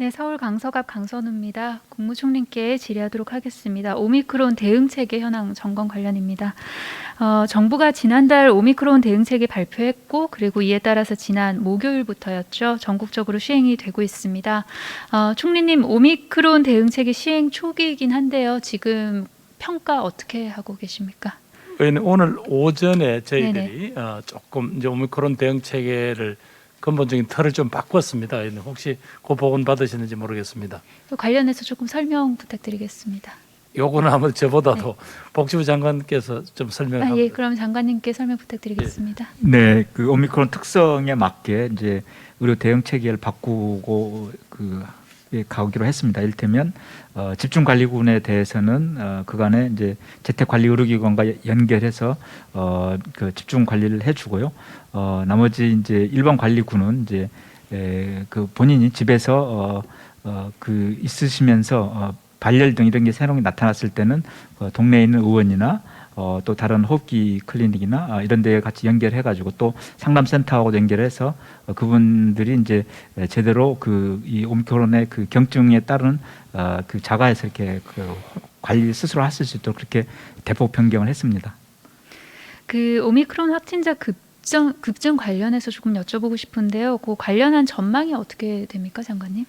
네, 서울 강서갑 강선우입니다. 국무총리께 질의하도록 하겠습니다. 오미크론 대응 체계 현황 점검 관련입니다. 어, 정부가 지난달 오미크론 대응 체계 발표했고 그리고 이에 따라서 지난 목요일부터였죠. 전국적으로 시행이 되고 있습니다. 어, 총리님 오미크론 대응 체계 시행 초기이긴 한데요. 지금 평가 어떻게 하고 계십니까? 오늘 오전에 저희들이 어, 조금 이제 오미크론 대응 체계를 근본적인 틀을 좀 바꿨습니다. 혹시 그 보건 받으시는지 모르겠습니다. 또 관련해서 조금 설명 부탁드리겠습니다. 요거는 아마 저보다도 복지부 장관께서 좀 설명을 아, 예, 그럼 장관님께 설명 부탁드리겠습니다. 네, 그 오미크론 특성에 맞게 이제 의료 대응 체계를 바꾸고 그 예, 가기로 했습니다. 이를테면 어, 집중관리군에 대해서는 어, 그간에 이제 재택관리 의료기관과 연결해서 어, 그 집중 관리를 해주고요. 어, 나머지 이제 일반 관리군은 이제 에, 그 본인이 집에서 어, 어, 그 있으시면서 어, 발열 등 이런 게 새로운 게 나타났을 때는 어, 동네에 있는 의원이나 어, 또 다른 호흡기 클리닉이나 아, 이런 데에 같이 연결해 가지고 또 상담센터하고 연결해서 어, 그분들이 이제 에, 제대로 그이 오미크론의 그 경증에 따른 어, 그 자가에서 이렇게 그 관리 스스로 하실 수 있도록 그렇게 대폭 변경을 했습니다. 그 오미크론 확진자 급증 급증 관련해서 조금 여쭤보고 싶은데요. 그 관련한 전망이 어떻게 됩니까, 장관님?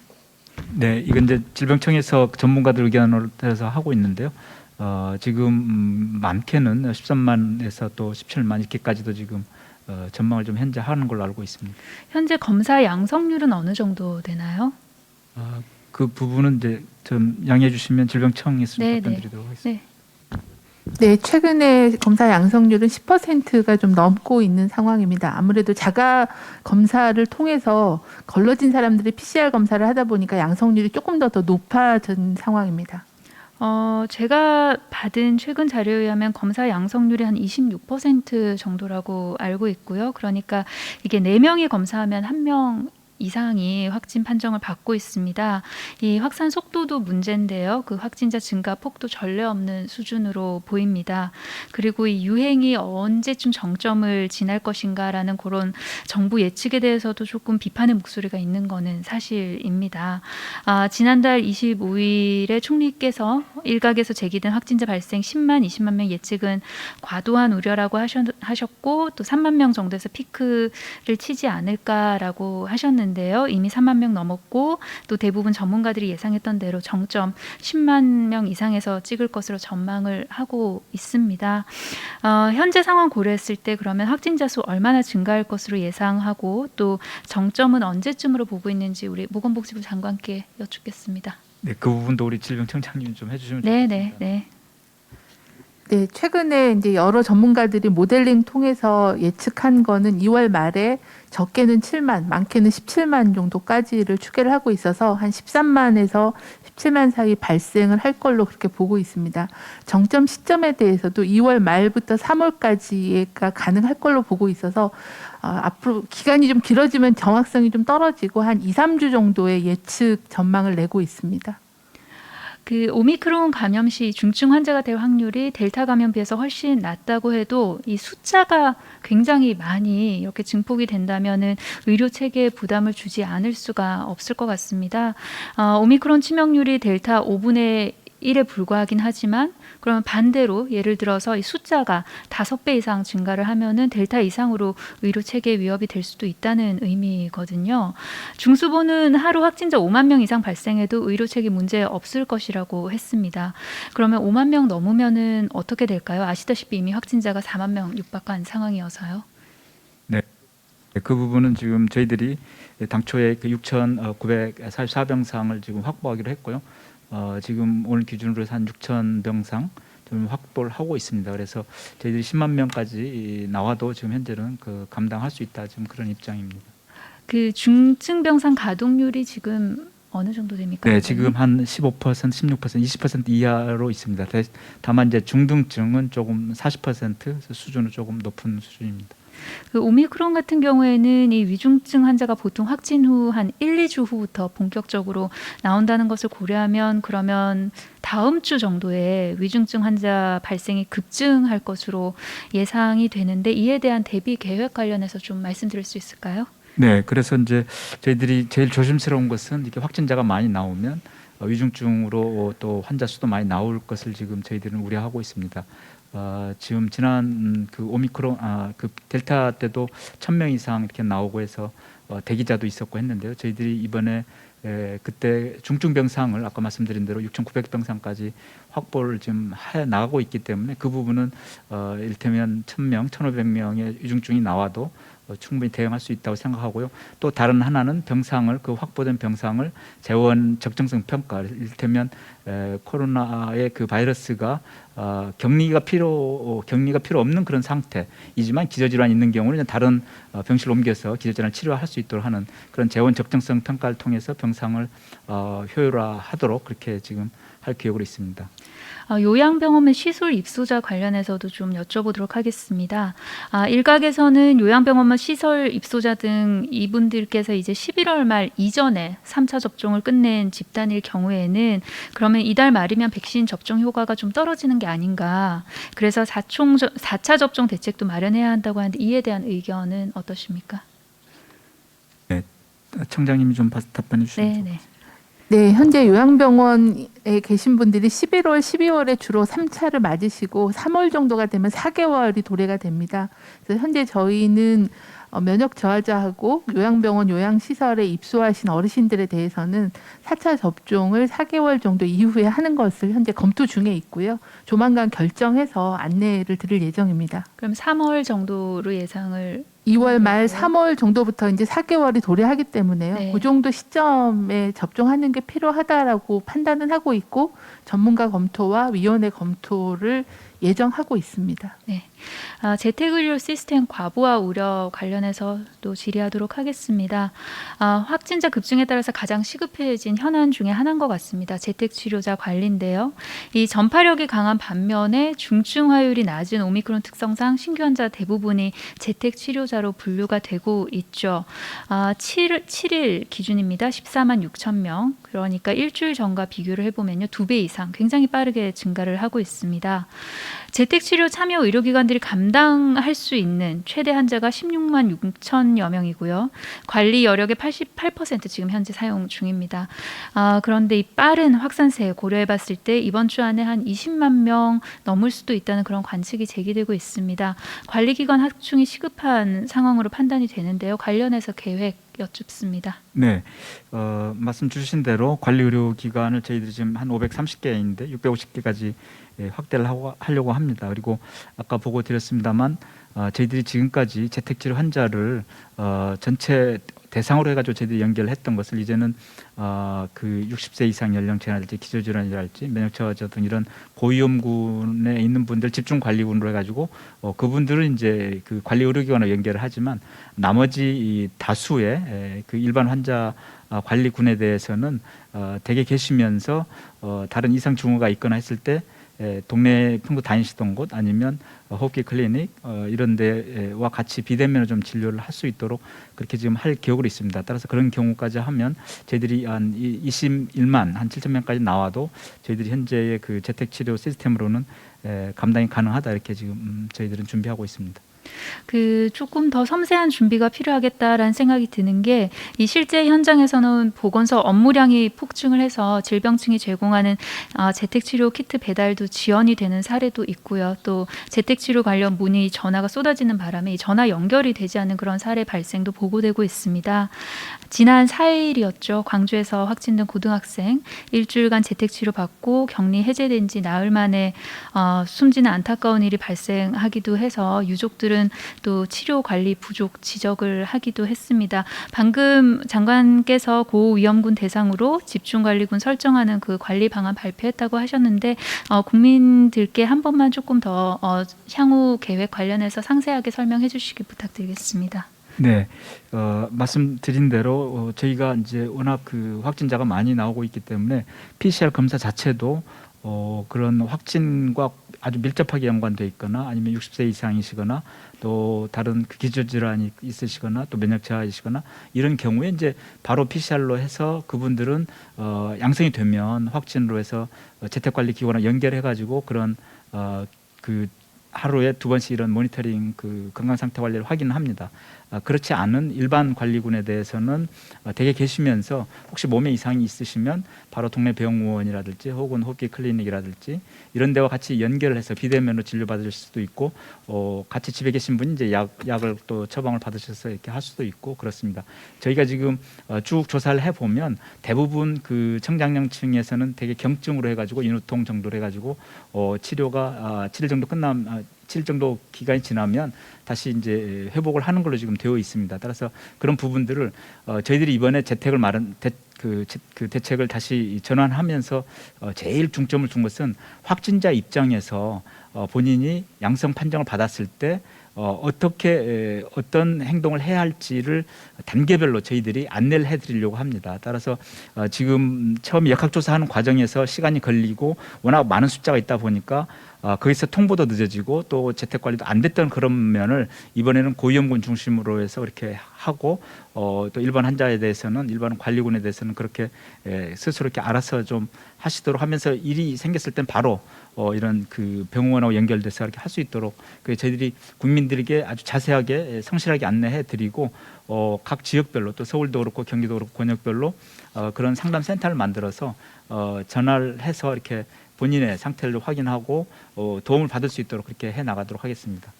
네, 이건 이제 질병청에서 전문가들 의견을 따라서 하고 있는데요. 어, 지금 음, 많게는 13만에서 또 17만 이렇게까지도 지금 어, 전망을 좀 현재 하는 걸로 알고 있습니다. 현재 검사 양성률은 어느 정도 되나요? 아, 그 부분은 이제 좀 양해해 주시면 질병청에서 좀 네, 네. 답변드리도록 하겠습니다. 네. 네, 최근에 검사 양성률은 10%가 좀 넘고 있는 상황입니다. 아무래도 자가 검사를 통해서 걸러진 사람들이 PCR 검사를 하다 보니까 양성률이 조금 더 더 높아진 상황입니다. 어, 제가 받은 최근 자료에 의하면 검사 양성률이 한 26% 정도라고 알고 있고요. 그러니까 이게 네명이 검사하면 한명 이상이 확진 판정을 받고 있습니다. 이 확산 속도도 문제인데요. 그 확진자 증가 폭도 전례 없는 수준으로 보입니다. 그리고 이 유행이 언제쯤 정점을 지날 것인가라는 그런 정부 예측에 대해서도 조금 비판의 목소리가 있는 거는 사실입니다. 아, 지난달 25일에 총리께서 일각에서 제기된 확진자 발생 10만, 20만 명 예측은 과도한 우려라고 하셨, 하셨고 또 3만 명 정도에서 피크를 치지 않을까라고 하셨는데요. 이미 3만 명 넘었고 또 대부분 전문가들이 예상했던 대로 정점 10만 명 이상에서 찍을 것으로 전망을 하고 있습니다. 어, 현재 상황 고려했을 때 그러면 확진자 수 얼마나 증가할 것으로 예상하고 또 정점은 언제쯤으로 보고 있는지 우리 보건복지부 장관께 여쭙겠습니다. 네, 그 부분도 우리 질병 청장님 좀 해주시면 네, 좋겠습니다. 네, 네. 네, 최근에 이제 여러 전문가들이 모델링 통해서 예측한 거는 2월 말에 적게는 7만, 많게는 17만 정도까지를 추계를 하고 있어서 한 13만에서 17만 사이 발생을 할 걸로 그렇게 보고 있습니다. 정점 시점에 대해서도 2월 말부터 3월까지가 가능할 걸로 보고 있어서 어, 앞으로 기간이 좀 길어지면 정확성이 좀 떨어지고 한 2, 3주 정도의 예측 전망을 내고 있습니다. 그 오미크론 감염 시 중증 환자가 될 확률이 델타 감염 비해서 훨씬 낮다고 해도 이 숫자가 굉장히 많이 이렇게 증폭이 된다면은 의료 체계에 부담을 주지 않을 수가 없을 것 같습니다. 어, 오미크론 치명률이 델타 5분의 1에 불과하긴 하지만 그러면 반대로 예를 들어서 이 숫자가 다섯 배 이상 증가를 하면은 델타 이상으로 의료 체계 위협이 될 수도 있다는 의미거든요. 중수보는 하루 확진자 5만 명 이상 발생해도 의료 체계 문제 없을 것이라고 했습니다. 그러면 5만 명 넘으면은 어떻게 될까요? 아시다시피 이미 확진자가 4만 명 육박한 상황이어서요. 네, 그 부분은 지금 저희들이 당초에 그 6,944병상을 지금 확보하기로 했고요. 어, 지금 오늘 기준으로 한 6천 병상 좀 확보를 하고 있습니다. 그래서 저희들이 10만 명까지 나와도 지금 현재는 그 감당할 수 있다 지금 그런 입장입니다. 그 중증 병상 가동률이 지금 어느 정도 됩니까? 네, 지금 한 15%, 16%, 20% 이하로 있습니다. 대- 다만 이제 중등증은 조금 40% 수준은 조금 높은 수준입니다. 그 오미크론 같은 경우에는 이 위중증 환자가 보통 확진 후 한 1, 2주 후부터 본격적으로 나온다는 것을 고려하면 그러면 다음 주 정도에 위중증 환자 발생이 급증할 것으로 예상이 되는데 이에 대한 대비 계획 관련해서 좀 말씀드릴 수 있을까요? 네, 그래서 이제 저희들이 제일 조심스러운 것은 이렇게 확진자가 많이 나오면 어, 위중증으로 또 환자 수도 많이 나올 것을 지금 저희들은 우려하고 있습니다. 어, 지금 지난 음, 그 오미크론 아, 그 델타 때도 천 명 이상 이렇게 나오고 해서 어, 대기자도 있었고 했는데요. 저희들이 이번에 에, 그때 중증 병상을 아까 말씀드린 대로 6,900 병상까지 확보를 지금 해 나가고 있기 때문에 그 부분은 어, 일테면 1,000명, 1,500명의 위중증이 나와도 어, 충분히 대응할 수 있다고 생각하고요. 또 다른 하나는 병상을 그 확보된 병상을 재원 적정성 평가 일테면 에, 코로나의 그 바이러스가 어, 격리가 필요 어, 격리가 필요 없는 그런 상태이지만 기저질환 이 있는 경우는 다른 어, 병실로 옮겨서 기저질환 치료할 수 있도록 하는 그런 재원 적정성 평가를 통해서 병상을 어, 효율화하도록 그렇게 지금 할 계획으로 있습니다. 아, 요양병원의 시술 입소자 관련해서도 좀 여쭤보도록 하겠습니다. 아, 일각에서는 요양병원만 시설 입소자 등 이분들께서 이제 11월 말 이전에 3차 접종을 끝낸 집단일 경우에는 그러면 이달 말이면 백신 접종 효과가 좀 떨어지는 게 아닌가. 그래서 4총, 4차 접종 대책도 마련해야 한다고 하는데 이에 대한 의견은 어떠십니까? 청장님이 좀 바- 답변해 주시면 네, 좋 네. 네, 현재 요양병원에 계신 분들이 11월, 12월에 주로 3차를 맞으시고 3월 정도가 되면 4개월이 도래가 됩니다. 그래서 현재 저희는 어, 면역 저하자하고 요양병원 요양시설에 입소하신 어르신들에 대해서는 4차 접종을 4개월 정도 이후에 하는 것을 현재 검토 중에 있고요. 조만간 결정해서 안내를 드릴 예정입니다. 그럼 3월 정도로 예상을 2월 말 3월 정도부터 이제 4개월이 도래하기 때문에요. 네. 그 정도 시점에 접종하는 게 필요하다라고 판단은 하고 있고 전문가 검토와 위원회 검토를 예정하고 있습니다. 아, 재택의료 시스템 과부하 우려 관련해서 또 질의하도록 하겠습니다. 아, 확진자 급증에 따라서 가장 시급해진 현안 중에 하나인 것 같습니다. 재택치료자 관리인데요. 이 전파력이 강한 반면에 중증화율이 낮은 오미크론 특성상 신규 환자 대부분이 재택치료자로 분류가 되고 있죠. 아, 7, 7일 기준입니다. 14만 6천 명. 그러니까 일주일 전과 비교를 해보면요. 두 배 이상 굉장히 빠르게 증가를 하고 있습니다. 재택치료 참여 의료기관들이 감당할 수 있는 최대 환자가 16만 6천여 명이고요. 관리 여력의 88% 지금 현재 사용 중입니다. 아, 그런데 이 빠른 확산세 고려해봤을 때 이번 주 안에 한 20만 명 넘을 수도 있다는 그런 관측이 제기되고 있습니다. 관리기관 확충이 시급한 상황으로 판단이 되는데요. 관련해서 계획 여쭙습니다. 네, 어, 말씀 주신 대로 관리 의료 기관을 저희들이 지금 한 530개인데 650개까지 예, 확대를 하고, 하려고 합니다. 그리고 아까 보고 드렸습니다만 어, 저희들이 지금까지 재택치료 환자를 어, 전체 대상으로 해가지고 저희들이 연결을 했던 것을 이제는 어, 그 60세 이상 연령층이랄지 기저질환이랄지 면역저하자 등 이런 고위험군에 있는 분들 집중 관리군으로 해가지고 어, 그분들은 이제 그 관리 의료기관으로 연결을 하지만 나머지 이 다수의 에, 그 일반 환자 아, 관리군에 대해서는 어, 댁에 계시면서 어, 다른 이상 증후가 있거나 했을 때 에, 동네 평소 다니시던 곳 아니면 어, 호흡기 클리닉 어, 이런 데와 같이 비대면으로 좀 진료를 할 수 있도록 그렇게 지금 할 계획으로 있습니다. 따라서 그런 경우까지 하면 저희들이 한 이- 21만 한 7천 명까지 나와도 저희들이 현재의 그 재택 치료 시스템으로는 에, 감당이 가능하다 이렇게 지금 음, 저희들은 준비하고 있습니다. 그 조금 더 섬세한 준비가 필요하겠다라는 생각이 드는 게 이 실제 현장에서는 보건소 업무량이 폭증을 해서 질병층이 제공하는 아, 재택치료 키트 배달도 지연이 되는 사례도 있고요. 또 재택치료 관련 문의 전화가 쏟아지는 바람에 이 전화 연결이 되지 않는 그런 사례 발생도 보고되고 있습니다. 지난 4일이었죠. 광주에서 확진된 고등학생 일주일간 재택치료 받고 격리 해제된 지 나흘 만에 어, 숨지는 안타까운 일이 발생하기도 해서 유족들은 또 치료 관리 부족 지적을 하기도 했습니다. 방금 장관께서 고위험군 대상으로 집중관리군 설정하는 그 관리 방안 발표했다고 하셨는데 어, 국민들께 한 번만 조금 더 어, 향후 계획 관련해서 상세하게 설명해 주시기 부탁드리겠습니다. 네, 어, 말씀드린 대로 어, 저희가 이제 워낙 그 확진자가 많이 나오고 있기 때문에 PCR 검사 자체도 어, 그런 확진과 아주 밀접하게 연관돼 있거나 아니면 60세 이상이시거나 또 다른 그 기저질환이 있으시거나 또 면역 저하이시거나 이런 경우에 이제 바로 PCR로 해서 그분들은 어, 양성이 되면 확진으로 해서 어, 재택관리 기관을 연결해 가지고 그런 어, 그 하루에 두 번씩 이런 모니터링 그 건강 상태 관리를 확인합니다. 아, 그렇지 않은 일반 관리군에 대해서는 어, 댁에 계시면서 혹시 몸에 이상이 있으시면 바로 동네 병원이라든지 혹은 호흡기 클리닉이라든지 이런 데와 같이 연결을 해서 비대면으로 진료받을 수도 있고 어, 같이 집에 계신 분이 이제 약, 약을 또 처방을 받으셔서 이렇게 할 수도 있고 그렇습니다. 저희가 지금 어, 쭉 조사를 해보면 대부분 그 청장년층에서는 되게 경증으로 해가지고 인후통 정도로 해가지고 어, 치료가 아, 7일 정도 끝남 아, 7일 정도 기간이 지나면 다시 이제 회복을 하는 걸로 지금 되어 있습니다. 따라서 그런 부분들을 어, 저희들이 이번에 재택을 대, 그, 제- 그 대책을 다시 전환하면서 어, 제일 중점을 둔 것은 확진자 입장에서 어, 본인이 양성 판정을 받았을 때 어, 어떻게 에, 어떤 행동을 해야 할지를 단계별로 저희들이 안내를 해드리려고 합니다. 따라서 어, 지금 처음 역학조사하는 과정에서 시간이 걸리고 워낙 많은 숫자가 있다 보니까 어, 거기서 통보도 늦어지고 또 재택 관리도 안 됐던 그런 면을 이번에는 고위험군 중심으로 해서 이렇게 하고 어, 또 일반 환자에 대해서는 일반 관리군에 대해서는 그렇게 에, 스스로 이렇게 알아서 좀 하시도록 하면서 일이 생겼을 땐 바로 어, 이런 그 병원하고 연결돼서 이렇게 할 수 있도록 그 저희들이 국민들에게 아주 자세하게 에, 성실하게 안내해 드리고 어, 각 지역별로 또 서울도 그렇고 경기도 그렇고 권역별로 어, 그런 상담 센터를 만들어서 어, 전화를 해서 이렇게 본인의 상태를 확인하고 어, 도움을 받을 수 있도록 그렇게 해 나가도록 하겠습니다.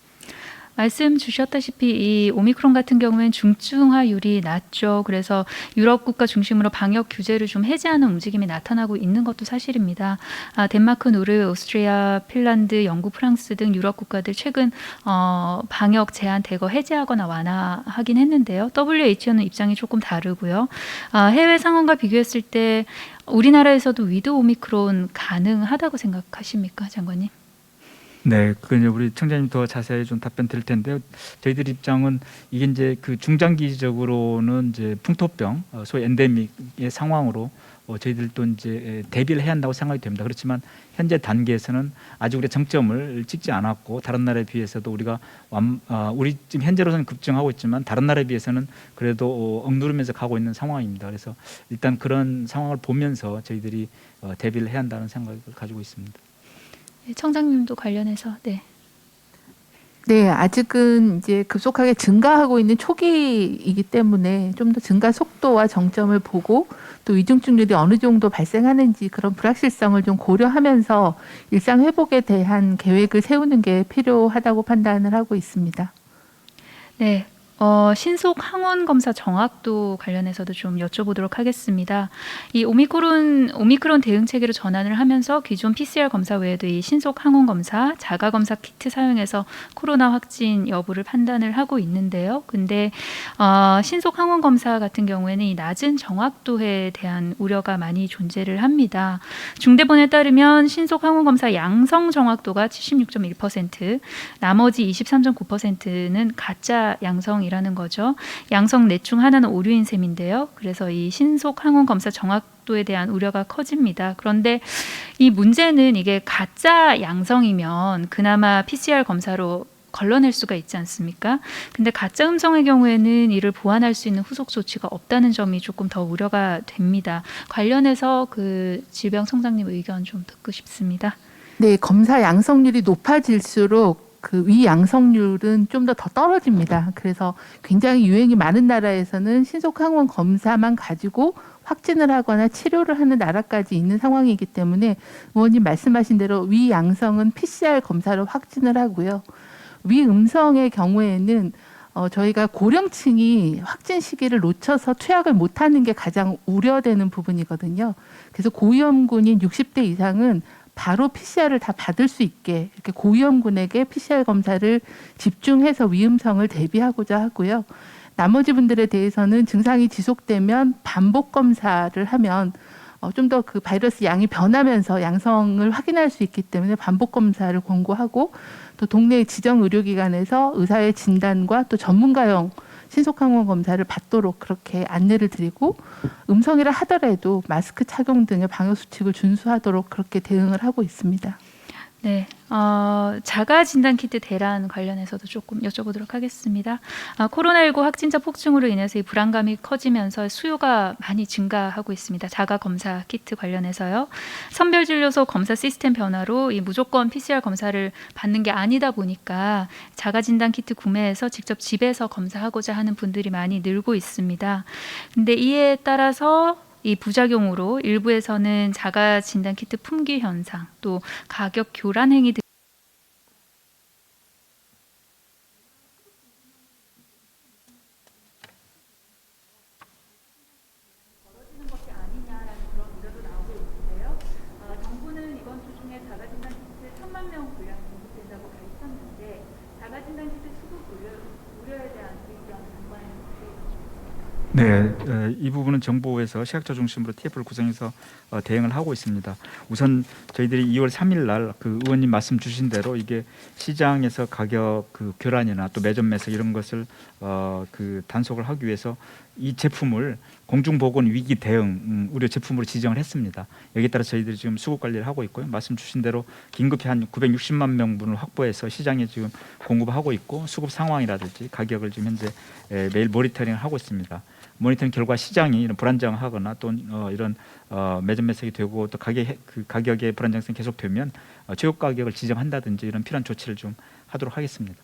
말씀 주셨다시피 이 오미크론 같은 경우에는 중증화율이 낮죠. 그래서 유럽 국가 중심으로 방역 규제를 좀 해제하는 움직임이 나타나고 있는 것도 사실입니다. 아, 덴마크, 노르, 오스트리아, 핀란드, 영국, 프랑스 등 유럽 국가들 최근 어, 방역 제한 대거 해제하거나 완화하긴 했는데요. WHO는 입장이 조금 다르고요. 아, 해외 상황과 비교했을 때 우리나라에서도 위드 오미크론 가능하다고 생각하십니까, 장관님? 네, 그 이제 우리 청장님 더 자세히 좀 답변 드릴 텐데요. 저희들 입장은 이게 이제 그 중장기적으로는 이제 풍토병, 어, 소위 엔데믹의 상황으로 어, 저희들도 이제 대비를 해야 한다고 생각이 됩니다. 그렇지만 현재 단계에서는 아직 우리 정점을 찍지 않았고 다른 나라에 비해서도 우리가 완, 어, 우리 지금 현재로서는 급증하고 있지만 다른 나라에 비해서는 그래도 어, 억누르면서 가고 있는 상황입니다. 그래서 일단 그런 상황을 보면서 저희들이 어, 대비를 해야 한다는 생각을 가지고 있습니다. 네, 청장님도 관련해서 네. 네, 아직은 이제 급속하게 증가하고 있는 초기이기 때문에 좀 더 증가 속도와 정점을 보고 또 위중증률이 어느 정도 발생하는지 그런 불확실성을 좀 고려하면서 일상 회복에 대한 계획을 세우는 게 필요하다고 판단을 하고 있습니다. 네. 어, 신속 항원 검사 정확도 관련해서도 좀 여쭤보도록 하겠습니다. 이 오미크론 오미크론 대응 체계로 전환을 하면서 기존 PCR 검사 외에도 이 신속 항원 검사, 자가 검사 키트 사용해서 코로나 확진 여부를 판단을 하고 있는데요. 근데 어, 신속 항원 검사 같은 경우에는 이 낮은 정확도에 대한 우려가 많이 존재를 합니다. 중대본에 따르면 신속 항원 검사 양성 정확도가 76.1%, 나머지 23.9%는 가짜 양성이 라는 거죠. 양성 넷 중 하나는 오류인 셈인데요. 그래서 이 신속 항원 검사 정확도에 대한 우려가 커집니다. 그런데 이 문제는 이게 가짜 양성이면 그나마 PCR 검사로 걸러낼 수가 있지 않습니까? 근데 가짜 음성의 경우에는 이를 보완할 수 있는 후속 조치가 없다는 점이 조금 더 우려가 됩니다. 관련해서 그 질병청장님 의견 좀 듣고 싶습니다. 네, 검사 양성률이 높아질수록 그 위양성률은 좀 더 더 떨어집니다. 그래서 굉장히 유행이 많은 나라에서는 신속 항원 검사만 가지고 확진을 하거나 치료를 하는 나라까지 있는 상황이기 때문에 의원님 말씀하신 대로 위양성은 PCR 검사로 확진을 하고요. 위음성의 경우에는 어, 저희가 고령층이 확진 시기를 놓쳐서 투약을 못하는 게 가장 우려되는 부분이거든요. 그래서 고위험군인 60대 이상은 바로 PCR을 다 받을 수 있게 이렇게 고위험군에게 PCR 검사를 집중해서 위음성을 대비하고자 하고요. 나머지 분들에 대해서는 증상이 지속되면 반복 검사를 하면 어, 좀 더 그 바이러스 양이 변하면서 양성을 확인할 수 있기 때문에 반복 검사를 권고하고 또 동네 지정 의료기관에서 의사의 진단과 또 전문가용 신속항원 검사를 받도록 그렇게 안내를 드리고 음성이라 하더라도 마스크 착용 등의 방역 수칙을 준수하도록 그렇게 대응을 하고 있습니다. 네, 어, 자가 진단 키트 대란 관련해서도 조금 여쭤보도록 하겠습니다. 아, 코로나19 확진자 폭증으로 인해서 이 불안감이 커지면서 수요가 많이 증가하고 있습니다. 자가 검사 키트 관련해서요. 선별 진료소 검사 시스템 변화로 이 무조건 PCR 검사를 받는 게 아니다 보니까 자가 진단 키트 구매해서 직접 집에서 검사하고자 하는 분들이 많이 늘고 있습니다. 근데 이에 따라서 이 부작용으로 일부에서는 자가 진단 키트 품귀 현상, 또 가격 교란 행위 등 벌어지는 것이 아니냐라는 그런 우려도 나오고 있는데요. 어, 정부는 이번 주 중에 자가 진단 키트 3만 명 분량 공급된다고 밝혔는데 자가 진단 키트 수급 우려, 우려에 대한 의견 장관의 네, 어, 이 부분은 정부에서 시각자 중심으로 TF를 구성해서 어, 대응을 하고 있습니다. 우선 저희들이 2월 3일 날 그 의원님 말씀 주신 대로 이게 시장에서 가격 그 교란이나 또 매점 매석 이런 것을 어, 그 단속을 하기 위해서 이 제품을 공중보건 위기 대응 음, 의료 제품으로 지정을 했습니다. 여기에 따라 저희들이 지금 수급 관리를 하고 있고요. 말씀 주신 대로 긴급히 한 960만 명분을 확보해서 시장에 지금 공급하고 있고 수급 상황이라든지 가격을 지금 현재 에, 매일 모니터링을 하고 있습니다. 모니터링 결과 시장이 이런 불안정하거나 또 어, 이런 어, 매점 매석이 되고 또 가격 그 가격의 불안정성이 계속되면 어, 최고 가격을 지정한다든지 이런 필요한 조치를 좀 하도록 하겠습니다.